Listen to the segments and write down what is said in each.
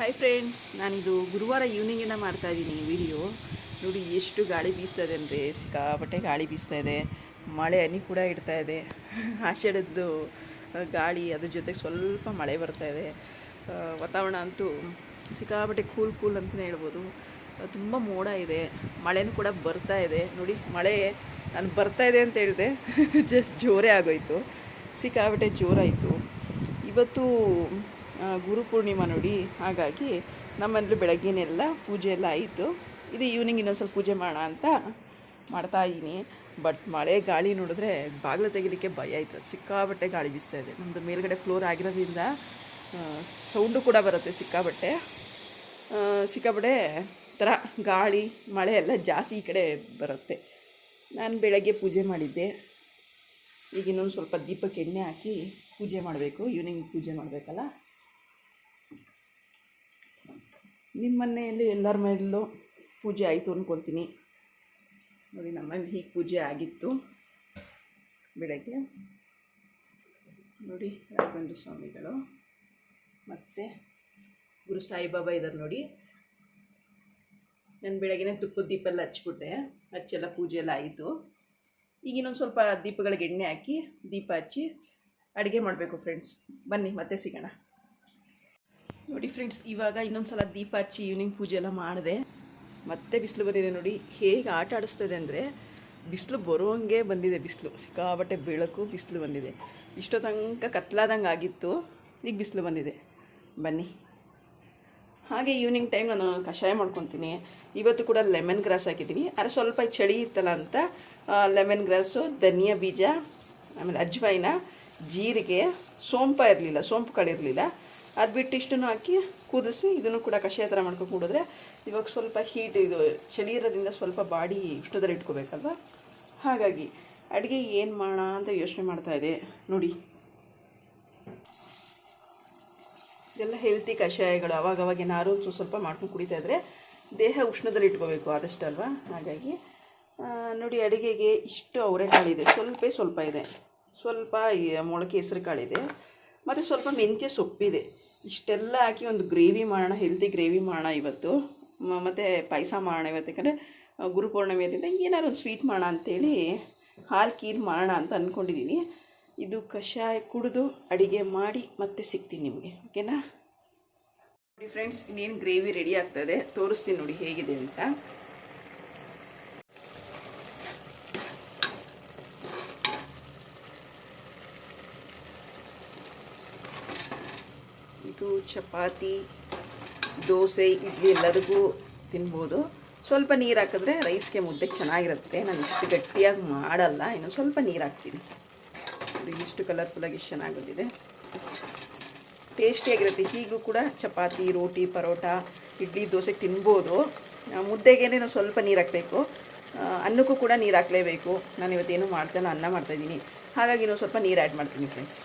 Hi friends ನಾನಿದು ಗುರುವಾರ ಈವ್ನಿಂಗಿಂದ ಮಾಡ್ತಾ ಇದ್ದೀನಿ ವಿಡಿಯೋ ನೋಡಿ ಎಷ್ಟು ಗಾಳಿ ಬೀಸ್ತಾ ಇದೆ ಅಂದರೆ, ಸಿಕ್ಕಾಪಟ್ಟೆ ಗಾಳಿ ಬೀಸ್ತಾ ಇದೆ. ಮಳೆ ಹನಿ ಕೂಡ ಇಡ್ತಾ ಇದೆ. ಆಷಾಢದ್ದು ಗಾಳಿ, ಅದ್ರ ಜೊತೆಗೆ ಸ್ವಲ್ಪ ಮಳೆ ಬರ್ತಾ ಇದೆ. ವಾತಾವರಣ ಅಂತೂ ಸಿಕ್ಕಾಪಟ್ಟೆ ಕೂಲ್ ಕೂಲ್ ಅಂತಲೇ ಹೇಳ್ಬೋದು. ತುಂಬ ಮೋಡ ಇದೆ. ಮಳೆನೂ ಕೂಡ ಬರ್ತಾ ಇದೆ. ನೋಡಿ, ಮಳೆ ನಾನು ಬರ್ತಾ ಇದೆ ಅಂತ ಹೇಳಿದೆ. ಜಸ್ಟ್ ಜೋರೇ ಆಗೋಯ್ತು. ಸಿಕ್ಕಾಪಟ್ಟೆ ಜೋರಾಯಿತು. ಇವತ್ತು ಗುರು ಪೂರ್ಣಿಮಾ ನೋಡಿ. ಹಾಗಾಗಿ ನಮ್ಮಲ್ಲಿ ಬೆಳಗ್ಗೆನೆಲ್ಲ ಪೂಜೆ ಎಲ್ಲ ಆಯಿತು. ಇದು ಈವ್ನಿಂಗ್ ಇನ್ನೊಂದು ಸ್ವಲ್ಪ ಪೂಜೆ ಮಾಡೋಣ ಅಂತ ಮಾಡ್ತಾ ಇದ್ದೀನಿ. ಬಟ್ ಮಳೆ ಗಾಳಿ ನೋಡಿದ್ರೆ ಬಾಗಿಲು ತೆಗಿಲಿಕ್ಕೆ ಭಯ ಆಯಿತು. ಸಿಕ್ಕಾಬಟ್ಟೆ ಗಾಳಿ ಬೀಸ್ತಾ ಇದೆ. ನಮ್ಮದು ಮೇಲ್ಗಡೆ ಫ್ಲೋರ್ ಆಗಿರೋದ್ರಿಂದ ಸೌಂಡು ಕೂಡ ಬರುತ್ತೆ ಸಿಕ್ಕಾಬಟ್ಟೆ ಸಿಕ್ಕಾಬಟ್ಟೆ ಥರ ಗಾಳಿ, ಮಳೆ ಎಲ್ಲ ಜಾಸ್ತಿ ಈ ಕಡೆ ಬರುತ್ತೆ. ನಾನು ಬೆಳಗ್ಗೆ ಪೂಜೆ ಮಾಡಿದ್ದೆ. ಈಗ ಇನ್ನೊಂದು ಸ್ವಲ್ಪ ದೀಪಕ್ಕೆ ಎಣ್ಣೆ ಹಾಕಿ ಪೂಜೆ ಮಾಡಬೇಕು. ಈವ್ನಿಂಗ್ ಪೂಜೆ ಮಾಡಬೇಕಲ್ಲ? ನಿಮ್ಮ ಮನೆಯಲ್ಲಿ ಎಲ್ಲರ ಮೇಲೂ ಪೂಜೆ ಆಯಿತು ಅಂದ್ಕೊತೀನಿ ನೋಡಿ ನಮ್ಮಲ್ಲಿ ಹೀಗೆ ಪೂಜೆ ಆಗಿತ್ತು ಬೆಳಗ್ಗೆ. ನೋಡಿ, ರಾಘವೇಂದ್ರ ಸ್ವಾಮಿಗಳು ಮತ್ತು ಗುರು ಸಾಯಿಬಾಬಾ ಇದ್ದಾರೆ ನೋಡಿ. ನಾನು ಬೆಳಗ್ಗೆನೆ ತುಪ್ಪದ ದೀಪ ಎಲ್ಲ ಹಚ್ಬಿಟ್ಟೆ ಹಚ್ಚೆಲ್ಲ ಪೂಜೆ ಎಲ್ಲ ಆಯಿತು. ಈಗ ಇನ್ನೊಂದು ಸ್ವಲ್ಪ ದೀಪಗಳಿಗೆ ಎಣ್ಣೆ ಹಾಕಿ ದೀಪ ಹಚ್ಚಿ ಅಡುಗೆ ಮಾಡಬೇಕು ಫ್ರೆಂಡ್ಸ್ ಬನ್ನಿ, ಮತ್ತೆ ಸಿಗೋಣ. ನೋಡಿ ಫ್ರೆಂಡ್ಸ್ ಇವಾಗ ಇನ್ನೊಂದು ಸಲ ದೀಪ ಹಚ್ಚಿ ಈವ್ನಿಂಗ್ ಪೂಜೆ ಎಲ್ಲ ಮಾಡಿದೆ. ಮತ್ತೆ ಬಿಸಿಲು ಬಂದಿದೆ ನೋಡಿ, ಹೇಗೆ ಆಟ ಆಡಿಸ್ತದೆ ಅಂದರೆ ಬಿಸಿಲು ಬರೋಂಗೆ ಬಂದಿದೆ ಬಿಸಿಲು. ಸಿಕ್ಕಾಬಟ್ಟೆ ಬೆಳಕು ಬಿಸಿಲು ಬಂದಿದೆ. ಇಷ್ಟೋ ತನಕ ಕತ್ಲಾದಂಗೆ ಆಗಿತ್ತು, ಈಗ ಬಿಸಿಲು ಬಂದಿದೆ. ಬನ್ನಿ. ಹಾಗೆ ಈವ್ನಿಂಗ್ ಟೈಮ್ ನಾನು ಕಷಾಯ ಮಾಡ್ಕೊತೀನಿ. ಇವತ್ತು ಕೂಡ ಲೆಮನ್ ಗ್ರಾಸ್ ಹಾಕಿದ್ದೀನಿ. ಆದರೆ ಸ್ವಲ್ಪ ಚಳಿ ಇತ್ತಲ್ಲ ಅಂತ ಲೆಮನ್ ಗ್ರಾಸು ಧನಿಯಾ ಬೀಜ, ಆಮೇಲೆ ಅಜ್ವಾಯಿನ, ಜೀರಿಗೆ, ಸೋಂಪ ಇರಲಿಲ್ಲ, ಸೋಂಪು ಕಾಳಿರಲಿಲ್ಲ ಅದು ಬಿಟ್ಟು ಇಷ್ಟನ್ನು ಹಾಕಿ ಕುದಿಸಿ ಇದನ್ನು ಕೂಡ ಕಷಾಯ ಥರ ಮಾಡ್ಕೊಂಡು ಕುಡಿದ್ರೆ ಇವಾಗ ಸ್ವಲ್ಪ ಹೀಟ್ ಇದು ಚಳಿ ಇರೋದ್ರಿಂದ ಸ್ವಲ್ಪ ಬಾಡಿ ಇಷ್ಟದಲ್ಲಿ ಇಟ್ಕೋಬೇಕಲ್ವ? ಹಾಗಾಗಿ ಅಡುಗೆ ಏನು ಮಾಡೋಣ ಅಂತ ಯೋಚನೆ ಮಾಡ್ತಾ ಇದೆ. ನೋಡಿ. ಇದೆಲ್ಲ ಹೆಲ್ತಿ ಕಷಾಯಗಳು ಅವಾಗವಾಗ ಏನಾರು ಸ್ವಲ್ಪ ಮಾಡ್ಕೊಂಡು ಕುಡಿತಾ ಇದ್ರೆ ದೇಹ ಉಷ್ಣದಲ್ಲಿ ಇಟ್ಕೋಬೇಕು ಆದಷ್ಟು ಅಲ್ವಾ? ಹಾಗಾಗಿ ನೋಡಿ ಅಡುಗೆಗೆ ಇಷ್ಟು ಅವರೆಕಾಳಿದೆ ಸ್ವಲ್ಪ ಸ್ವಲ್ಪ ಇದೆ. ಸ್ವಲ್ಪ ಮೊಳಕೆ ಹೆಸರು ಕಾಳಿದೆ ಮತ್ತು ಸ್ವಲ್ಪ ಮೆಂತ್ಯ ಸೊಪ್ಪಿದೆ. ಇಷ್ಟೆಲ್ಲ ಹಾಕಿ ಒಂದು ಗ್ರೇವಿ ಮಾಡೋಣ ಹೆಲ್ತಿ ಗ್ರೇವಿ ಮಾಡೋಣ ಇವತ್ತು. ಮತ್ತು ಪಾಯಸ ಮಾಡೋಣ ಇವತ್ತು. ಯಾಕಂದರೆ ಗುರುಪೂರ್ಣಿಮೆ ಅದಿಂದ ಏನಾದ್ರು ಒಂದು ಸ್ವೀಟ್ ಮಾಡೋಣ ಅಂತೇಳಿ ಹಾಲು ಕೀರು ಮಾಡೋಣ ಅಂತ ಅಂದ್ಕೊಂಡಿದ್ದೀನಿ ಇದು ಕಷಾಯ ಕುಡಿದು ಅಡುಗೆ ಮಾಡಿ ಮತ್ತೆ ಸಿಗ್ತೀನಿ ನಿಮಗೆ. ಓಕೆನಾ? ನೋಡಿ ಫ್ರೆಂಡ್ಸ್ ಇನ್ನೇನು ಗ್ರೇವಿ ರೆಡಿ ಆಗ್ತದೆ ತೋರಿಸ್ತೀನಿ ನೋಡಿ ಹೇಗಿದೆ ಅಂತ. ಇದು ಚಪಾತಿ, ದೋಸೆ, ಇಡ್ಲಿ ಎಲ್ಲದಕ್ಕೂ ತಿನ್ಬೋದು. ಸ್ವಲ್ಪ ನೀರು ಹಾಕಿದ್ರೆ ರೈಸ್ಗೆ ಮುದ್ದೆ ಚೆನ್ನಾಗಿರುತ್ತೆ. ನಾನು ಇಷ್ಟು ಗಟ್ಟಿಯಾಗಿ ಮಾಡಲ್ಲ, ಇನ್ನು ಸ್ವಲ್ಪ ನೀರು ಹಾಕ್ತೀನಿ. ಇಷ್ಟು ಕಲರ್ಫುಲ್ಲಾಗಿ ಇಷ್ಟು ಚೆನ್ನಾಗಿ ಟೇಸ್ಟಿಯಾಗಿರುತ್ತೆ. ಹೀಗೂ ಕೂಡ ಚಪಾತಿ, ರೋಟಿ, ಪರೋಟ, ಇಡ್ಲಿ, ದೋಸೆ ತಿನ್ಬೋದು. ಮುದ್ದೆಗೇನೆ ನಾವು ಸ್ವಲ್ಪ ನೀರು ಹಾಕಬೇಕು. ಅನ್ನಕ್ಕೂ ಕೂಡ ನೀರು ಹಾಕಲೇಬೇಕು. ನಾನು ಇವತ್ತೇನು ಮಾಡ್ತಾನೆ ಅನ್ನ ಮಾಡ್ತಾಯಿದ್ದೀನಿ ಹಾಗಾಗಿ ನಾವು ಸ್ವಲ್ಪ ನೀರು ಆ್ಯಡ್ ಮಾಡ್ತೀನಿ ಫ್ರೆಂಡ್ಸ್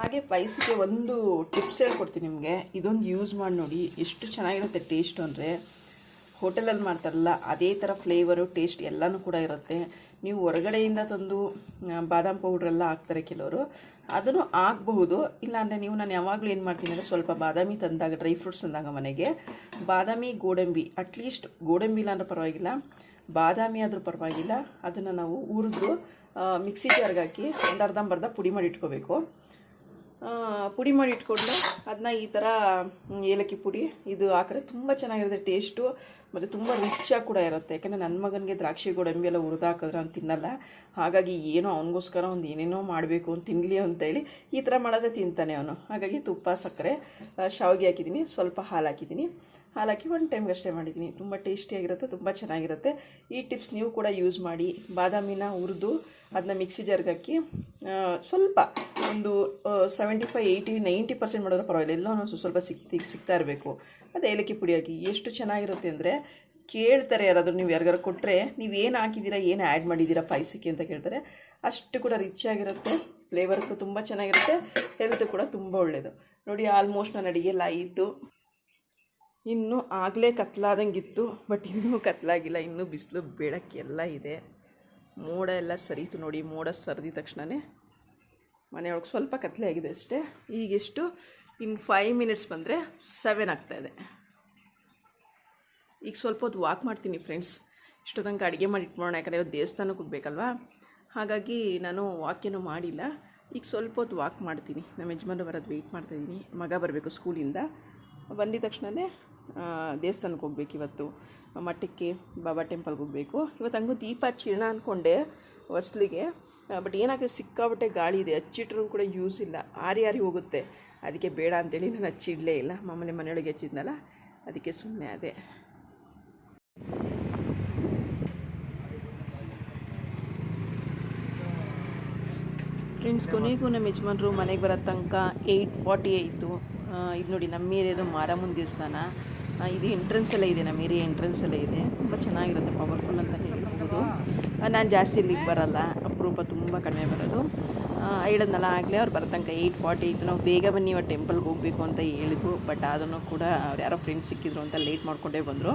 ಹಾಗೆ ಪಾಯಸಕ್ಕೆ ಒಂದು ಟಿಪ್ಸ್ ಹೇಳ್ಕೊಡ್ತೀನಿ ನಿಮಗೆ. ಇದೊಂದು ಯೂಸ್ ಮಾಡಿ ನೋಡಿ. ಎಷ್ಟು ಚೆನ್ನಾಗಿರುತ್ತೆ ಟೇಸ್ಟು ಅಂದರೆ. ಹೋಟೆಲಲ್ಲಿ ಮಾಡ್ತಾರಲ್ಲ, ಅದೇ ಥರ ಫ್ಲೇವರು ಟೇಸ್ಟ್ ಎಲ್ಲನೂ ಕೂಡ ಇರುತ್ತೆ. ನೀವು ಹೊರಗಡೆಯಿಂದ ತಂದು ಬಾದಾಮ್ ಪೌಡ್ರೆಲ್ಲ ಹಾಕ್ತಾರೆ ಕೆಲವರು, ಅದನ್ನು ಹಾಕ್ಬಹುದು. ಇಲ್ಲಾಂದರೆ ನೀವು, ನಾನು ಯಾವಾಗಲೂ ಏನು ಮಾಡ್ತೀನಿ ಅಂದರೆ ಸ್ವಲ್ಪ ಬಾದಾಮಿ ತಂದಾಗ ಡ್ರೈ ಫ್ರೂಟ್ಸ್ ತಂದಾಗ ಮನೆಗೆ, ಬಾದಾಮಿ, ಗೋಡಂಬಿ ಅಟ್ಲೀಸ್ಟ್ ಗೋಡಂಬಿ ಇಲ್ಲ ಪರವಾಗಿಲ್ಲ, ಬಾದಾಮಿ ಆದರೂ ಪರವಾಗಿಲ್ಲ, ಅದನ್ನು ನಾವು ಹುರಿದು ಮಿಕ್ಸಿ ಜಾರ್ಗೆ ಹಾಕಿ ಒಂದು ಅರ್ಧಂಬರ್ಧ ಪುಡಿ ಮಾಡಿ ಇಟ್ಕೋಬೇಕು. ಪುಡಿ ಮಾಡಿ ಇಟ್ಕೊಂಡು ಅದನ್ನ ಈ ಥರ ಏಲಕ್ಕಿ ಪುಡಿ ಇದು ಹಾಕಿದ್ರೆ ತುಂಬ ಚೆನ್ನಾಗಿರುತ್ತೆ ಟೇಸ್ಟು ಮತ್ತು ತುಂಬ ರುಚಿಯಾಗಿ ಕೂಡ ಇರುತ್ತೆ. ಯಾಕಂದರೆ ನನ್ನ ಮಗನಿಗೆ ದ್ರಾಕ್ಷಿ ಗೋಡಂಬಿ ಎಲ್ಲ ಹುರಿದು ಹಾಕಿದ್ರೆ ಅವ್ನು ತಿನ್ನಲ್ಲ. ಹಾಗಾಗಿ ಏನೋ ಅವನಿಗೋಸ್ಕರ ಒಂದು ಏನೇನೋ ಮಾಡಬೇಕು ಅಂತ ತಿನ್ನಲಿ ಅಂತೇಳಿ ಈ ಥರ ಮಾಡಿದ್ರೆ ತಿಂತಾನೆ ಅವನು. ಹಾಗಾಗಿ ತುಪ್ಪ ಸಕ್ಕರೆ ಶಾವಿಗೆ ಹಾಕಿದ್ದೀನಿ ಸ್ವಲ್ಪ ಹಾಲು ಹಾಕಿದ್ದೀನಿ ಹಾಲು ಹಾಕಿ ಒಂದು ಟೈಮ್ಗೆ ಅಷ್ಟೇ ಮಾಡಿದ್ದೀನಿ ತುಂಬ ಟೇಸ್ಟಿಯಾಗಿರುತ್ತೆ ತುಂಬ ಚೆನ್ನಾಗಿರುತ್ತೆ. ಈ ಟಿಪ್ಸ್ ನೀವು ಕೂಡ ಯೂಸ್ ಮಾಡಿ ಬಾದಾಮಿನ ಹುರಿದು ಅದನ್ನ ಮಿಕ್ಸಿ ಜಾರ್ಗೆ ಹಾಕಿ ಆ, ಸ್ವಲ್ಪ ಒಂದು seventy five eighty ninety percent ಮಾಡಿದ್ರೆ ಪರವಾಗಿಲ್ಲ. ಎಲ್ಲೋ ಒಂದೊಂದು ಸ್ವಲ್ಪ ಸಿಕ್ತಿ ಸಿಗ್ತಾ ಇರಬೇಕು. ಅದು ಏಲಕ್ಕಿ ಪುಡಿ ಹಾಕಿ ಎಷ್ಟು ಚೆನ್ನಾಗಿರುತ್ತೆ ಅಂದರೆ ಕೇಳ್ತಾರೆ ಯಾರಾದರೂ ನೀವು ಯಾರಿಗಾರು ಕೊಟ್ಟರೆ ನೀವು ಏನು ಹಾಕಿದ್ದೀರಾ, ಏನು ಆ್ಯಡ್ ಮಾಡಿದ್ದೀರಾ ಪಾಯಸಕ್ಕೆ ಅಂತ ಕೇಳ್ತಾರೆ. ಅಷ್ಟು ಕೂಡ ರಿಚ್ ಆಗಿರುತ್ತೆ ಫ್ಲೇವರ್ ಕೂಡ ತುಂಬ ಚೆನ್ನಾಗಿರುತ್ತೆ ಹೆಲ್ತ್ ಕೂಡ ತುಂಬ ಒಳ್ಳೆಯದು ನೋಡಿ ಆಲ್ಮೋಸ್ಟ್ ನಾನು ಅಡುಗೆ ಎಲ್ಲ ಆಯಿತು. ಇನ್ನೂ ಆಗಲೇ ಕತ್ಲಾದಂಗಿತ್ತು ಬಟ್ ಇನ್ನೂ ಕತ್ಲಾಗಿಲ್ಲ, ಇನ್ನೂ ಬಿಸಿಲು ಬೆಳಕೆಲ್ಲ ಇದೆ. ಮೋಡ ಎಲ್ಲ ಸರಿತು ನೋಡಿ, ಮೋಡ ಸರಿದ ತಕ್ಷಣವೇ ಮನೆಯೊಳಗೆ ಸ್ವಲ್ಪ ಕತ್ಲೆ ಆಗಿದೆ ಅಷ್ಟೇ. ಈಗೆಷ್ಟು ಇನ್ನು ಫೈವ್ ಮಿನಿಟ್ಸ್ ಬಂದರೆ ಸೆವೆನ್ ಆಗ್ತಾಯಿದೆ ಈಗ ಸ್ವಲ್ಪ ಹೊತ್ತು ವಾಕ್ ಮಾಡ್ತೀನಿ ಫ್ರೆಂಡ್ಸ್ ಇಷ್ಟು ತನಕ ಅಡುಗೆ ಮಾಡಿ ಇಟ್ಕೊಳ್ಳೋಣ ಯಾಕಂದರೆ ಇವತ್ತು ದೇವಸ್ಥಾನಕ್ಕೆ ಹೋಗ್ಬೇಕಲ್ವಾ? ಹಾಗಾಗಿ ನಾನು ವಾಕೇನೂ ಮಾಡಿಲ್ಲ. ಈಗ ಸ್ವಲ್ಪ ಹೊತ್ತು ವಾಕ್ ಮಾಡ್ತೀನಿ. ನಮ್ಮ ಯಜಮಾನ್ರು ಬರೋದು ವೆಯ್ಟ್ ಮಾಡ್ತಾಯಿದ್ದೀನಿ ಮಗ ಬರಬೇಕು ಸ್ಕೂಲಿಂದ ಬಂದಿದ ತಕ್ಷಣವೇ ದೇವಸ್ಥಾನಕ್ಕೆ ಹೋಗ್ಬೇಕು ಇವತ್ತು. ಮಠಕ್ಕೆ, ಬಾಬಾ ಟೆಂಪಲ್ಗೆ ಹೋಗಬೇಕು. ಇವತ್ತು ಹಂಗೂ ದೀಪ ಚೀರ್ಣ ಅಂದ್ಕೊಂಡೆ ಹೊಸ್ಲಿಗೆ. ಬಟ್ ಏನಾಗುತ್ತೆ ಸಿಕ್ಕಾಬಟ್ಟೆ ಗಾಳಿ ಇದೆ. ಹಚ್ಚಿಟ್ರೂ ಕೂಡ ಯೂಸ್ ಇಲ್ಲ. ಆರಿ ಆರಿ ಹೋಗುತ್ತೆ. ಅದಕ್ಕೆ ಬೇಡ ಅಂತೇಳಿ ನಾನು ಹಚ್ಚಿಡಲೇ ಇಲ್ಲ. ಮಾಮೂಲಿ ಮನೆಯೊಳಗೆ ಹಚ್ಚಿದ್ನಲ್ಲ, ಅದಕ್ಕೆ ಸುಮ್ಮನೆ ಅದೇ. ಫ್ರೆಂಡ್ಸ್ ಕೊನೆಗೂ ನಮ್ಮ ಯಜಮಾನರು ಮನೆಗೆ ಬರೋ ತನಕ ಏಯ್ಟ್ ಫಾರ್ಟಿ ಆಯಿತು. ಇದು ನೋಡಿ, ನಮ್ಮ ಏರಿಯಾದು ಮಾರಮ್ಮನ ದೇವಸ್ಥಾನ. ಇದು ಎಂಟ್ರೆನ್ಸ್ ಎಲ್ಲ ಇದೆ, ನಮ್ಮ ಏರಿಯಾ ಎಂಟ್ರೆನ್ಸ್ ಎಲ್ಲ ಇದೆ. ತುಂಬ ಚೆನ್ನಾಗಿರುತ್ತೆ ಪವರ್ಫುಲ್ ಅಂತಲೇ ನಾನು ಜಾಸ್ತಿ ಇಲ್ಲಿಗೆ ಬರಲ್ಲ. ಅಪರೂಪ ತುಂಬ ಕಡಿಮೆ ಬರೋದು. ಹೇಳಿದ್ನಲ್ಲ, ಆಗಲೇ ಅವ್ರು ಬರೋ ತನಕ ಏಯ್ಟ್ ಫಾರ್ಟಿ ಇತ್ತು ನಾವು ಬೇಗ ಬನ್ನಿ, ಇವಾಗ ಟೆಂಪಲ್ಗೆ ಹೋಗಬೇಕು ಅಂತ ಹೇಳಿದ್ವು. ಬಟ್ ಅದನ್ನು ಕೂಡ ಅವ್ರು ಯಾರೋ ಫ್ರೆಂಡ್ಸ್ ಸಿಕ್ಕಿದ್ರು ಅಂತ ಲೇಟ್ ಮಾಡಿಕೊಂಡೇ ಬಂದರು.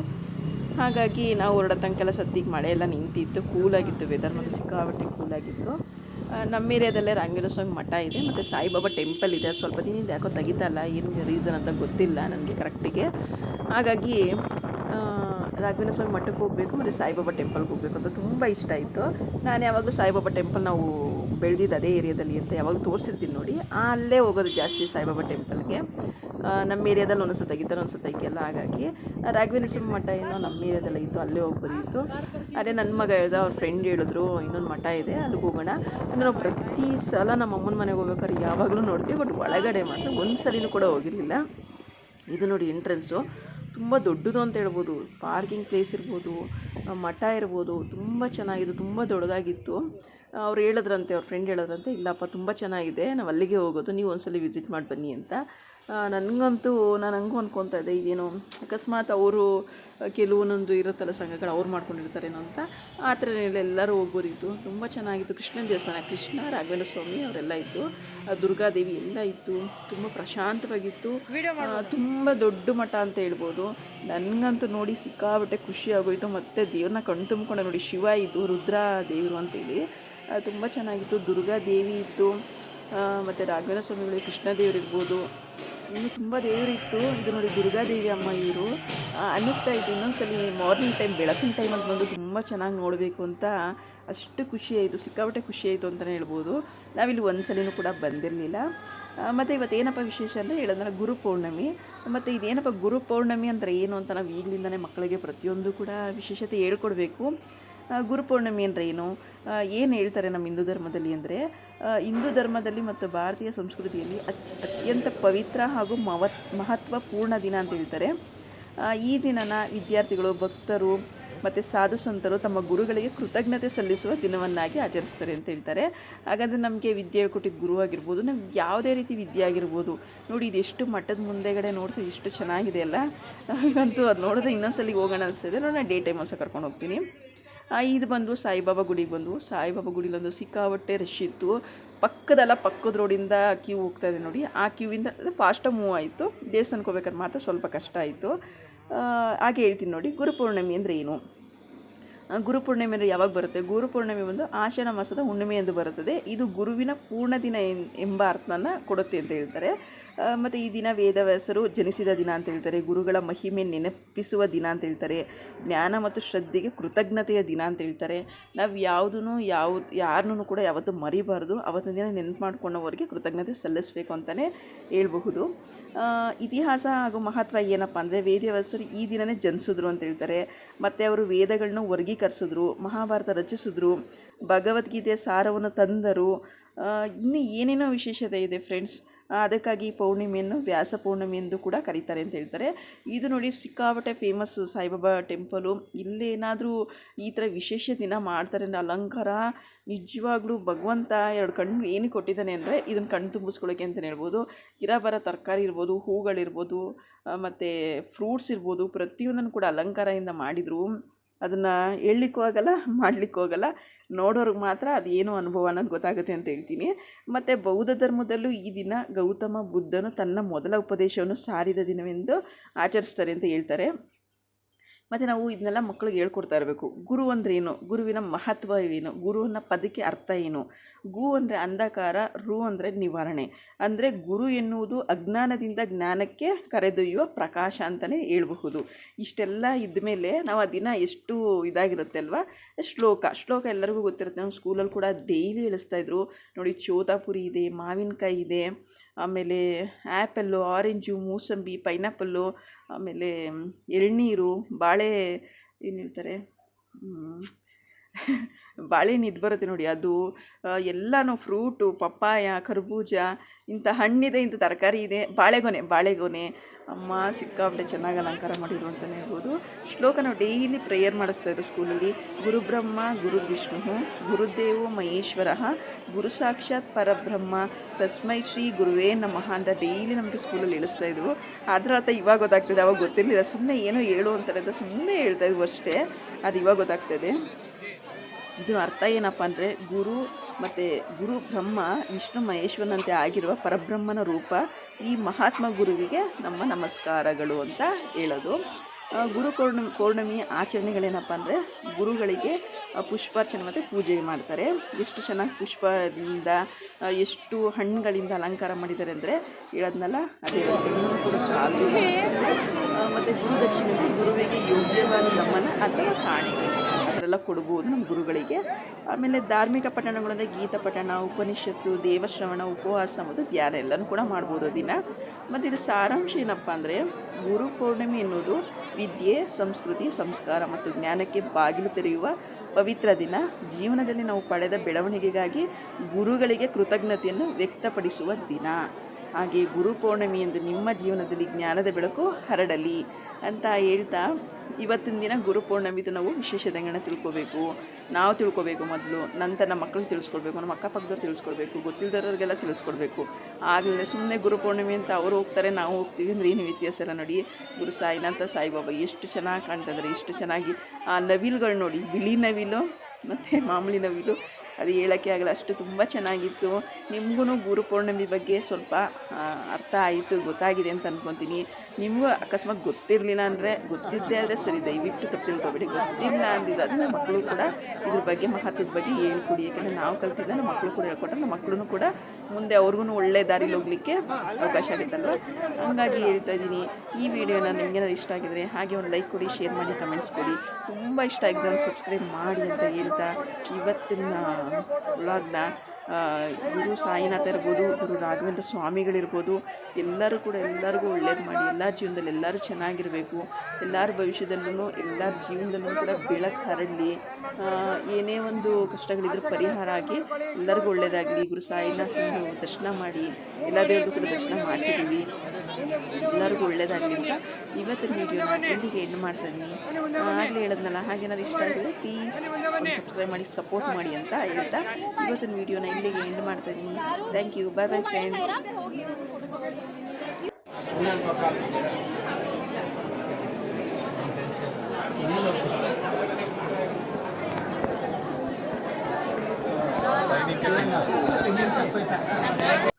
ಹಾಗಾಗಿ ನಾವು ಹೊರಡೋ ತನಕೆಲ್ಲ ಸದ್ಯಕ್ಕೆ ಮಳೆ ಎಲ್ಲ ನಿಂತಿತ್ತು ಕೂಲಾಗಿತ್ತು ವೆದರ್ ಮತ್ತು ಸಿಕ್ಕಾಬಟ್ಟೆ ಕೂಲಾಗಿತ್ತು ನಮ್ಮ ಏರಿಯಾದಲ್ಲೇ ರಾಂಗೇಲ ಸ್ವಾಮಿ ಮಠ ಇದೆ. ಮತ್ತು ಸಾಯಿಬಾಬಾ ಟೆಂಪಲ್ ಇದೆ. ಸ್ವಲ್ಪ ದಿನದಿಂದ ಯಾಕೋ ತೆಗಿತಾ ಇಲ್ಲ. ಏನು ರೀಸನ್ ಅಂತ ಗೊತ್ತಿಲ್ಲ ನನಗೆ ಕರೆಕ್ಟಿಗೆ ಹಾಗಾಗಿ ರಾಘವೇಂದ್ರ ಸ್ವಾಮಿ ಮಠಕ್ಕೆ ಹೋಗಬೇಕು, ಮತ್ತು ಸಾಯಿಬಾಬಾ ಟೆಂಪಲ್ಗೆ ಹೋಗಬೇಕು ಅಂತ ತುಂಬ ಇಷ್ಟ ಆಯಿತು. ನಾನು ಯಾವಾಗಲೂ ಸಾಯಿಬಾಬಾ ಟೆಂಪಲ್ ನಾವು ಬೆಳೆದಿದ್ದು ಅದೇ ಏರಿಯಾದಲ್ಲಿ ಅಂತ ಯಾವಾಗಲೂ ತೋರಿಸಿರ್ತೀನಿ ನೋಡಿ. ಅಲ್ಲೇ ಹೋಗೋದು ಜಾಸ್ತಿ ಸಾಯಿಬಾಬಾ ಟೆಂಪಲ್ಗೆ. ನಮ್ಮ ಏರಿಯಾದಲ್ಲಿ ಒಂದೊಂದು ತೆಗಿತಾರೆ ಒಂದೊಂದು ತೆಗಿಯಲ್ಲ ಹಾಗಾಗಿ. ರಾಘವೇಂದ್ರ ಸ್ವಾಮಿ ಮಠ ಏನೋ ನಮ್ಮ ಏರಿಯಾದಲ್ಲಿ ಇತ್ತು, ಅಲ್ಲೇ ಹೋಗ್ಬೋದಿತ್ತು ಅದೇ ನನ್ನ ಮಗ ಹೇಳ್ದ, ಅವ್ರ ಫ್ರೆಂಡ್ ಹೇಳಿದ್ರು, ಇನ್ನೊಂದು ಮಠ ಇದೆ, ಅಲ್ಲಿಗೆ ಹೋಗೋಣ. ಅಂದರೆ ನಾವು ಪ್ರತಿ ಸಲ ನಮ್ಮ ಅಮ್ಮನ ಮನೆಗೆ ಹೋಗ್ಬೇಕಾದ್ರೆ ಯಾವಾಗಲೂ ನೋಡ್ತೀವಿ, ಬಟ್ ಒಳಗಡೆ ಮಾತ್ರ ಒಂದು ಸಲಿನೂ ಕೂಡ ಹೋಗಿರಲಿಲ್ಲ. ಇದು ನೋಡಿ ಎಂಟ್ರೆನ್ಸು ತುಂಬ ದೊಡ್ಡದು ಅಂತ ಹೇಳ್ಬೋದು. ಪಾರ್ಕಿಂಗ್ ಪ್ಲೇಸ್ ಇರ್ಬೋದು ಮಠ ಇರ್ಬೋದು, ತುಂಬ ಚೆನ್ನಾಗಿದೆ, ತುಂಬ ದೊಡ್ಡದಾಗಿತ್ತು. ಅವ್ರು ಹೇಳಿದ್ರಂತೆ, ಅವ್ರ ಫ್ರೆಂಡ್ ಹೇಳಿದ್ರಂತೆ, ಇಲ್ಲಪ್ಪ, ತುಂಬ ಚೆನ್ನಾಗಿದೆ, ನಾವು ಅಲ್ಲಿಗೆ ಹೋಗೋದು, ನೀವು ಒಂದ್ಸಲಿ ವಿಸಿಟ್ ಮಾಡಿ ಬನ್ನಿ ಅಂತ. ನನಗಂತೂ ನಾನು ಹಂಗೂ ಅನ್ಕೊತಾ ಇದ್ದೆ ಇದೇನು ಅಕಸ್ಮಾತ್ ಅವರು ಕೆಲವೊಂದೊಂದು ಇರುತ್ತಲ್ಲ ಸಂಘಗಳು ಅವ್ರು ಮಾಡ್ಕೊಂಡಿರ್ತಾರೇನೋ ಅಂತ ಆ ಥರ ಎಲ್ಲರೂ ಹೋಗ್ಬೋದಿತ್ತು. ತುಂಬ ಚೆನ್ನಾಗಿತ್ತು. ಕೃಷ್ಣನ ದೇವಸ್ಥಾನ ಕೃಷ್ಣ ರಾಘವೇಂದ್ರ ಸ್ವಾಮಿ ಅವರೆಲ್ಲ ಇತ್ತು ಆ ದುರ್ಗಾದೇವಿ ಎಲ್ಲ ಇತ್ತು ತುಂಬ ಪ್ರಶಾಂತವಾಗಿತ್ತು. ತುಂಬ ದೊಡ್ಡ ಮಠ ಅಂತ ಹೇಳ್ಬೋದು. ನನಗಂತೂ ನೋಡಿ ಸಿಕ್ಕಾಬಿಟ್ಟೆ ಖುಷಿ ಆಗೋಯ್ತು. ಮತ್ತು ದೇವ್ರನ್ನ ಕಣ್ ತುಂಬಿಕೊಂಡೆ ನೋಡಿ ಶಿವ ಇದ್ದು ರುದ್ರ ದೇವರು ಅಂತೇಳಿ ತುಂಬ ಚೆನ್ನಾಗಿತ್ತು. ದುರ್ಗಾದೇವಿ ಇತ್ತು. ಮತ್ತು ರಾಘವೇಂದ್ರ ಸ್ವಾಮಿಗಳು ಕೃಷ್ಣ ದೇವರಿರ್ಬೋದು ಇನ್ನು ತುಂಬ ದೇವರಿತ್ತು ಇದು ನೋಡಿ ದುರ್ಗಾದೇವಿ ಅಮ್ಮ ಇವರು. ಅನ್ನಿಸ್ತಾ ಇತ್ತು. ಇನ್ನೊಂದ್ಸಲಿ ಮಾರ್ನಿಂಗ್ ಟೈಮ್ ಬೆಳಕಿನ ಟೈಮ್ ಅಂತ ಬಂದು ತುಂಬ ಚೆನ್ನಾಗಿ ನೋಡಬೇಕು ಅಂತ ಅಷ್ಟು ಖುಷಿ ಆಯಿತು. ಸಿಕ್ಕಾಪಟ್ಟೆ ಖುಷಿ ಆಯಿತು ಅಂತಲೇ ಹೇಳ್ಬೋದು. ನಾವಿಲ್ಲಿ ಒಂದು ಸಲಿನೂ ಕೂಡ ಬಂದಿರಲಿಲ್ಲ. ಮತ್ತು ಇವತ್ತೇನಪ್ಪ ವಿಶೇಷ ಅಂದರೆ ಹೇಳಿದ್ರೆ ಗುರು ಪೌರ್ಣಮಿ. ಮತ್ತು ಇದೇನಪ್ಪ ಗುರು ಪೌರ್ಣಮಿ ಅಂದರೆ ಏನು ಅಂತ ನಾವು ಈಗಲಿಂದನೇ ಮಕ್ಕಳಿಗೆ ಪ್ರತಿಯೊಂದು ಕೂಡ ವಿಶೇಷತೆ ಹೇಳ್ಕೊಡ್ಬೇಕು. ಗುರುಪೌರ್ಣಮಿ ಅಂದರೆ ಏನು? ಏನು ಹೇಳ್ತಾರೆ ನಮ್ಮ ಹಿಂದೂ ಧರ್ಮದಲ್ಲಿ ಅಂದರೆ ಹಿಂದೂ ಧರ್ಮದಲ್ಲಿ ಮತ್ತು ಭಾರತೀಯ ಸಂಸ್ಕೃತಿಯಲ್ಲಿ ಅತ್, ಅತ್ಯಂತ ಪವಿತ್ರ ಹಾಗೂ ಮವತ್, ಮಹತ್ವಪೂರ್ಣ ದಿನ ಅಂತ ಹೇಳ್ತಾರೆ. ಈ ದಿನನ ವಿದ್ಯಾರ್ಥಿಗಳು, ಭಕ್ತರು ಮತ್ತು ಸಾಧು ಸಂತರು ತಮ್ಮ ಗುರುಗಳಿಗೆ ಕೃತಜ್ಞತೆ ಸಲ್ಲಿಸುವ ದಿನವನ್ನಾಗಿ ಆಚರಿಸ್ತಾರೆ ಅಂತ ಹೇಳ್ತಾರೆ. ಹಾಗಾದರೆ ನಮಗೆ ವಿದ್ಯೆ ಹೇಳ್ಕೊಟ್ಟಿದ್ದ ಗುರು ಆಗಿರ್ಬೋದು, ನಮ್ಗೆ ಯಾವುದೇ ರೀತಿ ವಿದ್ಯೆ ಆಗಿರ್ಬೋದು, ನೋಡಿ ಇದೆಷ್ಟು ಮಠದ ಮುಂದೆಗಡೆ ನೋಡ್ತೀವಿ ಎಷ್ಟು ಚೆನ್ನಾಗಿದೆ ಅಲ್ಲ? ಹಾಗಂತೂ ಅದು ನೋಡಿದ್ರೆ ಇನ್ನೊಂದ್ಸಲಿಗೆ ಹೋಗೋಣ ಅನಿಸ್ತಿದೆ. ನಾನು ಡೇ ಟೈಮ್ ಹೊಸ ಕರ್ಕೊಂಡು ಹೋಗ್ತೀನಿ. ಇದು ಬಂದು ಸಾಯಿಬಾಬಾ ಗುಡಿಗೆ ಬಂದು, ಸಾಯಿಬಾಬಾ ಗುಡಿಲೊಂದು ಸಿಕ್ಕಾಪಟ್ಟೆ ರಶ್ ಇತ್ತು. ಪಕ್ಕದಲ್ಲ ಪಕ್ಕದ ರೋಡಿಂದ ಕ್ಯೂ ಹೋಗ್ತಾ ಇದೆ ನೋಡಿ. ಆ ಕ್ಯೂವಿಂದ ಫಾಸ್ಟಾಗಿ ಮೂವ್ ಆಯಿತು. ದೇವಸ್ಥಾನಕ್ಕೆ ಹೋಗ್ಬೇಕಾದ್ರೆ ಮಾತ್ರ ಸ್ವಲ್ಪ ಕಷ್ಟ ಆಯಿತು. ಹಾಗೆ ಹೇಳ್ತೀನಿ ನೋಡಿ ಗುರುಪೂರ್ಣಿಮೆ ಅಂದರೆ ಏನು? ಗುರುಪೂರ್ಣಿಮೆ ಅಂದರೆ ಯಾವಾಗ ಬರುತ್ತೆ? ಗುರುಪೂರ್ಣಿಮೆ ಒಂದು ಆಷಾಢ ಮಾಸದ ಹುಣ್ಣಿಮೆ ಎಂದು ಬರುತ್ತದೆ. ಇದು ಗುರುವಿನ ಪೂರ್ಣ ದಿನ ಎಂಬ ಅರ್ಥನ ಕೊಡುತ್ತೆ ಅಂತ ಹೇಳ್ತಾರೆ. ಮತ್ತು ಈ ದಿನ ವೇದವ್ಯಾಸರು ಜನಿಸಿದ ದಿನ ಅಂತ ಹೇಳ್ತಾರೆ, ಗುರುಗಳ ಮಹಿಮೆ ನೆನಪಿಸುವ ದಿನ ಅಂತ ಹೇಳ್ತಾರೆ, ಜ್ಞಾನ ಮತ್ತು ಶ್ರದ್ಧೆಗೆ ಕೃತಜ್ಞತೆಯ ದಿನ ಅಂತ ಹೇಳ್ತಾರೆ. ನಾವು ಯಾವುದೂ ಯಾವ, ಯಾರನ್ನೂ ಕೂಡ ಯಾವತ್ತೂ ಮರಿಬಾರ್ದು. ಅವತ್ತಿನ ದಿನ ನೆನಪು ಮಾಡ್ಕೊಂಡವರಿಗೆ ಕೃತಜ್ಞತೆ ಸಲ್ಲಿಸಬೇಕು ಅಂತಲೇ ಹೇಳಬಹುದು. ಇತಿಹಾಸ ಹಾಗೂ ಮಹತ್ವ ಏನಪ್ಪ ಅಂದರೆ, ವೇದವ್ಯಾಸರು ಈ ದಿನನೇ ಜನಿಸಿದ್ರು ಅಂತ ಹೇಳ್ತಾರೆ. ಮತ್ತು ಅವರು ವೇದಗಳನ್ನು ವರ್ಗೀಕರಿಸಿದ್ರು, ಮಹಾಭಾರತ ರಚಿಸಿದ್ರು, ಭಗವದ್ಗೀತೆಯ ಸಾರವನ್ನು ತಂದರು. ಇನ್ನು ಏನೇನೋ ವಿಶೇಷತೆ ಇದೆ ಫ್ರೆಂಡ್ಸ್ ಅದಕ್ಕಾಗಿ ಪೌರ್ಣಿಮೆಯನ್ನು ವ್ಯಾಸ ಪೌರ್ಣಿಮೆ ಎಂದು ಕೂಡ ಕರೀತಾರೆ ಅಂತ ಹೇಳ್ತಾರೆ. ಇದು ನೋಡಿ ಸಿಕ್ಕಾಪಟ್ಟೆ ಫೇಮಸ್ಸು ಸಾಯಿಬಾಬಾ ಟೆಂಪಲು ಇಲ್ಲೇನಾದರೂ ಈ ಥರ ವಿಶೇಷ ದಿನ ಮಾಡ್ತಾರೆ ಅಂದರೆ ಅಲಂಕಾರ, ನಿಜವಾಗ್ಲೂ ಭಗವಂತ ಎರಡು ಕಣ್ಣು ಏನು ಕೊಟ್ಟಿದ್ದಾನೆ ಅಂದರೆ ಇದನ್ನು ಕಣ್ಣು ತುಂಬಿಸ್ಕೊಳ್ಳೋಕೆ ಅಂತಲೇ ಹೇಳ್ಬೋದು. ಗಿರ ಬರ ತರಕಾರಿ ಇರ್ಬೋದು, ಹೂಗಳಿರ್ಬೋದು ಮತ್ತು ಫ್ರೂಟ್ಸ್ ಇರ್ಬೋದು, ಪ್ರತಿಯೊಂದನ್ನು ಕೂಡ ಅಲಂಕಾರದಿಂದ ಮಾಡಿದರು. ಅದನ್ನು ಹೇಳಲಿಕ್ಕೂ ಆಗಲ್ಲ ಮಾಡಲಿಕ್ಕೂ ಆಗಲ್ಲ ನೋಡೋರಿಗೆ ಮಾತ್ರ ಅದು ಏನು ಅನುಭವ ಅನ್ನೋದು ಗೊತ್ತಾಗುತ್ತೆ ಅಂತ ಹೇಳ್ತೀನಿ. ಮತ್ತು ಬೌದ್ಧ ಧರ್ಮದಲ್ಲೂ ಈ ದಿನ ಗೌತಮ ಬುದ್ಧನು ತನ್ನ ಮೊದಲ ಉಪದೇಶವನ್ನು ಸಾರಿದ ದಿನವೆಂದು ಆಚರಿಸ್ತಾರೆ ಅಂತ ಹೇಳ್ತಾರೆ. ಮತ್ತು ನಾವು ಇದನ್ನೆಲ್ಲ ಮಕ್ಕಳಿಗೆ ಹೇಳ್ಕೊಡ್ತಾ ಇರಬೇಕು. ಗುರು ಅಂದರೆ ಏನು? ಗುರುವಿನ ಮಹತ್ವ ಏನು? ಗುರುವಿನ ಪದಕ್ಕೆ ಅರ್ಥ ಏನು? ಗು ಅಂದರೆ ಅಂಧಕಾರ, ರು ಅಂದರೆ ನಿವಾರಣೆ. ಅಂದರೆ ಗುರು ಎನ್ನುವುದು ಅಜ್ಞಾನದಿಂದ ಜ್ಞಾನಕ್ಕೆ ಕರೆದೊಯ್ಯುವ ಪ್ರಕಾಶ ಅಂತಲೇ ಹೇಳಬಹುದು. ಇಷ್ಟೆಲ್ಲ ಇದ್ಮೇಲೆ ನಾವು ಆ ದಿನ ಎಷ್ಟು ಇದಾಗಿರುತ್ತೆ ಅಲ್ವಾ? ಶ್ಲೋಕ. ಶ್ಲೋಕ ಎಲ್ಲರಿಗೂ ಗೊತ್ತಿರುತ್ತೆ. ನಮ್ಮ ಸ್ಕೂಲಲ್ಲಿ ಕೂಡ ಡೈಲಿ ಹೇಳಿಸ್ತಾ ಇದ್ರು. ನೋಡಿ, ಚೋತಾಪುರಿ ಇದೆ, ಮಾವಿನಕಾಯಿ ಇದೆ, ಆಮೇಲೆ ಆ್ಯಪಲ್ಲು, ಆರೆಂಜು, ಮೂಸಂಬಿ, ಪೈನಾಪಲ್ಲು, ಆಮೇಲೆ ಎಳ್ನೀರು, ಬಾಳೆ ಏನು ಹೇಳ್ತಾರೆ. ಬಾಳೆಹಣ್ಣು ಇದು ಬರುತ್ತೆ ನೋಡಿ, ಅದು ಎಲ್ಲನೂ ಫ್ರೂಟು, ಪಪ್ಪಾಯ, ಕರ್ಬೂಜ, ಇಂಥ ಹಣ್ಣಿದೆ, ಇಂಥ ತರಕಾರಿ ಇದೆ ಬಾಳೆಗೊನೆ ಬಾಳೆಗೊನೆ ಅಮ್ಮ ಸಿಕ್ಕಾಪಟ್ಟೆ ಚೆನ್ನಾಗಿ ಅಲಂಕಾರ ಮಾಡಿದ್ರು ಅಂತಲೇ ಹೇಳ್ಬೋದು. ಶ್ಲೋಕ ನಾವು ಡೈಲಿ ಪ್ರೇಯರ್ ಮಾಡಿಸ್ತಾ ಇದ್ರು ಸ್ಕೂಲಲ್ಲಿ. ಗುರುಬ್ರಹ್ಮ ಗುರು ವಿಷ್ಣು, ಗುರುದೇವೋ ಮಹೇಶ್ವರ, ಗುರು ಸಾಕ್ಷಾತ್ ಪರಬ್ರಹ್ಮ, ತಸ್ಮೈ ಶ್ರೀ ಗುರುವೇ ನಮಃ ಅಂತ ಡೈಲಿ ನಮಗೆ ಸ್ಕೂಲಲ್ಲಿ ಇಳಿಸ್ತಾ ಇದ್ರು ಅದರ ಅರ್ಥ ಇವಾಗ ಗೊತ್ತಾಗ್ತದೆ, ಅವಾಗ ಗೊತ್ತಿರಲಿಲ್ಲ. ಸುಮ್ಮನೆ ಏನೋ ಹೇಳು ಅಂತಾರೆ ಅಂತ ಸುಮ್ಮನೆ ಹೇಳ್ತಾ ಇದ್ವು ಅಷ್ಟೇ. ಅದು ಇವಾಗ ಗೊತ್ತಾಗ್ತದೆ ಇದು ಅರ್ಥ ಏನಪ್ಪ ಅಂದರೆ ಗುರು ಮತ್ತು ಗುರು ಬ್ರಹ್ಮ, ವಿಷ್ಣು ಮಹೇಶ್ವರನಂತೆ ಆಗಿರುವ ಪರಬ್ರಹ್ಮನ ರೂಪ ಈ ಮಹಾತ್ಮ ಗುರುವಿಗೆ ನಮ್ಮ ನಮಸ್ಕಾರಗಳು ಅಂತ ಹೇಳೋದು. ಗುರು ಪೌರ್ಣಮಿ ಪೌರ್ಣಮಿ ಆಚರಣೆಗಳೇನಪ್ಪ ಅಂದರೆ ಗುರುಗಳಿಗೆ ಪುಷ್ಪಾರ್ಚನೆ ಮತ್ತು ಪೂಜೆ ಮಾಡ್ತಾರೆ. ಎಷ್ಟು ಚೆನ್ನಾಗಿ ಪುಷ್ಪದಿಂದ ಎಷ್ಟು ಹಣ್ಣುಗಳಿಂದ ಅಲಂಕಾರ ಮಾಡಿದ್ದಾರೆ ಅಂದರೆ ಹೇಳೋದ್ನಲ್ಲ, ಅದೇ ಕೂಡ ಸಾಲು ಮತ್ತು ಗುರುದಕ್ಷಿಣೆ, ಗುರುವಿಗೆ ಯೋಗ್ಯವಾದ ನಮ್ಮನ್ನು ಅಥವಾ ಕಾಣಿಕೆ. ಅದರೆಲ್ಲ ಕೊಡ್ಬೋದು ನಮ್ಮ ಗುರುಗಳಿಗೆ. ಆಮೇಲೆ ಧಾರ್ಮಿಕ ಪಠಣಗಳಂದರೆ ಗೀತ ಪಠಣ, ಉಪನಿಷತ್ತು, ದೇವಶ್ರವಣ, ಉಪವಾಸ ಮತ್ತು ಧ್ಯಾನ ಎಲ್ಲನೂ ಕೂಡ ಮಾಡ್ಬೋದು ದಿನ. ಮತ್ತು ಇದು ಸಾರಾಂಶ ಏನಪ್ಪ ಅಂದರೆ ಗುರು ಪೂರ್ಣಿಮೆ ಎನ್ನುವುದು ವಿದ್ಯೆ, ಸಂಸ್ಕೃತಿ, ಸಂಸ್ಕಾರ ಮತ್ತು ಜ್ಞಾನಕ್ಕೆ ಬಾಗಿಲು ತೆರೆಯುವ ಪವಿತ್ರ ದಿನ. ಜೀವನದಲ್ಲಿ ನಾವು ಪಡೆದ ಬೆಳವಣಿಗೆಗಾಗಿ ಗುರುಗಳಿಗೆ ಕೃತಜ್ಞತೆಯನ್ನು ವ್ಯಕ್ತಪಡಿಸುವ ದಿನ. ಹಾಗೆ ಗುರು ಪೌರ್ಣಮಿ ಎಂದು ನಿಮ್ಮ ಜೀವನದಲ್ಲಿ ಜ್ಞಾನದ ಬೆಳಕು ಹರಡಲಿ ಅಂತ ಹೇಳ್ತಾ ಇವತ್ತಿನ ದಿನ ಗುರು ಪೌರ್ಣಮಿದು ನಾವು ವಿಶೇಷತೆಗಳನ್ನ ತಿಳ್ಕೊಬೇಕು. ನಾವು ತಿಳ್ಕೊಬೇಕು ಮೊದಲು, ನಂತರ ನಮ್ಮ ಮಕ್ಕಳಿಗೆ ತಿಳಿಸ್ಕೊಡ್ಬೇಕು, ನಮ್ಮ ಅಕ್ಕಪಕ್ಕದವ್ರು ತಿಳಿಸ್ಕೊಡ್ಬೇಕು ಗೊತ್ತಿಲ್ಲದವ್ರಿಗೆಲ್ಲ ತಿಳಿಸ್ಕೊಡ್ಬೇಕು. ಆಗಲೇ ಸುಮ್ಮನೆ ಗುರು ಪೌರ್ಣಮಿ ಅಂತ ಅವರು ಹೋಗ್ತಾರೆ, ನಾವು ಹೋಗ್ತೀವಿ ಅಂದ್ರೆ ಏನು ವ್ಯತ್ಯಾಸ ಇಲ್ಲ ನೋಡಿ. ಗುರು ಸಾಯಿನಾಥ ಸಾಯಿಬಾಬಾ ಎಷ್ಟು ಚೆನ್ನಾಗಿ ಕಾಣ್ತಿದ್ದಾರೆ ಎಷ್ಟು ಚೆನ್ನಾಗಿ ಆ ನವಿಲುಗಳು ನೋಡಿ, ಬಿಳಿ ನವಿಲು ಮತ್ತು ಮಾಮೂಲಿ ನವಿಲು. ಅದು ಹೇಳೋಕ್ಕೆ ಆಗಲ್ಲ, ಅಷ್ಟು ತುಂಬ ಚೆನ್ನಾಗಿತ್ತು. ನಿಮಗೂ ಗುರು ಪೌರ್ಣಮಿ ಬಗ್ಗೆ ಸ್ವಲ್ಪ ಅರ್ಥ ಆಯಿತು, ಗೊತ್ತಾಗಿದೆ ಅಂತ ಅಂದ್ಕೊತೀನಿ ನಿಮಗೂ ಅಕಸ್ಮಾತ್ ಗೊತ್ತಿರಲಿಲ್ಲ ಅಂದರೆ, ಗೊತ್ತಿದ್ದೇ ಆದರೆ ಸರಿ, ದಯವಿಟ್ಟು ತಪ್ಪು ತಿಳ್ಕೊಬೇಡಿ. ಗೊತ್ತಿಲ್ಲ ಅಂದಿದ್ದಾದ್ರೆ ಮಕ್ಕಳು ಕೂಡ ಇದ್ರ ಬಗ್ಗೆ ಮಹತ್ವದ ಬಗ್ಗೆ ಹೇಳ್ಕೊಡಿ. ಯಾಕೆಂದರೆ ನಾವು ಕಲ್ತಿದ್ದ ನಮ್ಮ ಮಕ್ಕಳು ಕೂಡ ಹೇಳ್ಕೊಟ್ರೆ, ನಮ್ಮ ಮಕ್ಕಳು ಕೂಡ ಮುಂದೆ ಅವ್ರಿಗೂ ಒಳ್ಳೆ ದಾರಿಲಿ ಹೋಗ್ಲಿಕ್ಕೆ ಅವಕಾಶ ಆಗುತ್ತಲ್ವ? ಹಂಗಾಗಿ ಹೇಳ್ತಾ ಇದ್ದೀನಿ ಈ ವಿಡಿಯೋನ ನಿಮಗೇನಾದ್ರು ಇಷ್ಟ ಆಗಿದ್ರೆ ಹಾಗೆ ಒಂದು ಲೈಕ್ ಕೊಡಿ ಶೇರ್ ಮಾಡಿ ಕಮೆಂಟ್ಸ್ ಕೊಡಿ. ತುಂಬ ಇಷ್ಟ ಆಗಿದ್ರೆ ಒಂದು ಸಬ್ಸ್ಕ್ರೈಬ್ ಮಾಡಿ ಅಂತ ಹೇಳ್ತಾ ಇವತ್ತಿನ ವ್ಲಾಗ್ನ ಆ, ಗುರು ಸಾಯಿನಾಥ ಇರ್ಬೋದು, ಗುರು ರಾಘವೇಂದ್ರ ಸ್ವಾಮಿಗಳಿರ್ಬೋದು, ಎಲ್ಲರೂ ಕೂಡ ಎಲ್ಲರಿಗೂ ಒಳ್ಳೇದು ಮಾಡಿ, ಎಲ್ಲ ಜೀವನದಲ್ಲಿ ಎಲ್ಲರೂ ಚೆನ್ನಾಗಿರಬೇಕು, ಎಲ್ಲರ ಭವಿಷ್ಯದಲ್ಲೂ, ಎಲ್ಲರ ಜೀವನದಲ್ಲೂ ಕೂಡ ಬೆಳಕು ಹರಡಲಿ ಏನೇ ಒಂದು ಕಷ್ಟಗಳಿದ್ರೂ ಪರಿಹಾರ ಆಗಿ ಎಲ್ಲರಿಗೂ ಒಳ್ಳೆಯದಾಗಲಿ ಗುರು ಸಾಯಿನಾಥನ ದರ್ಶನ ಮಾಡಿ, ಎಲ್ಲ ದೇವರು ಕೂಡ ದರ್ಶನ ಮಾಡಿಸಿದ್ದೀವಿ. ಎಲ್ಲರಿಗೂ ಒಳ್ಳೇದಾಗಲಿ ಅಂತ ಇವತ್ತಿನ ವೀಡಿಯೋನ ಇಲ್ಲಿಗೆ ಎಂಡ್ ಮಾಡ್ತಾ ಇದ್ದೀನಿ ಆಗಲೇ ಹೇಳದ್ನಲ್ಲ ಹಾಗೇನಾದ್ರು ಇಷ್ಟ ಆಗಿದ್ರೆ ಪ್ಲೀಸ್ ಸಬ್ಸ್ಕ್ರೈಬ್ ಮಾಡಿ ಸಪೋರ್ಟ್ ಮಾಡಿ ಅಂತ ಹೇಳ್ತಾ ಇವತ್ತಿನ ವೀಡಿಯೋನ ಇಲ್ಲಿಗೆ ಎಂಡ್ ಮಾಡ್ತಾ ಇದ್ದೀನಿ thank you bye bye friends you.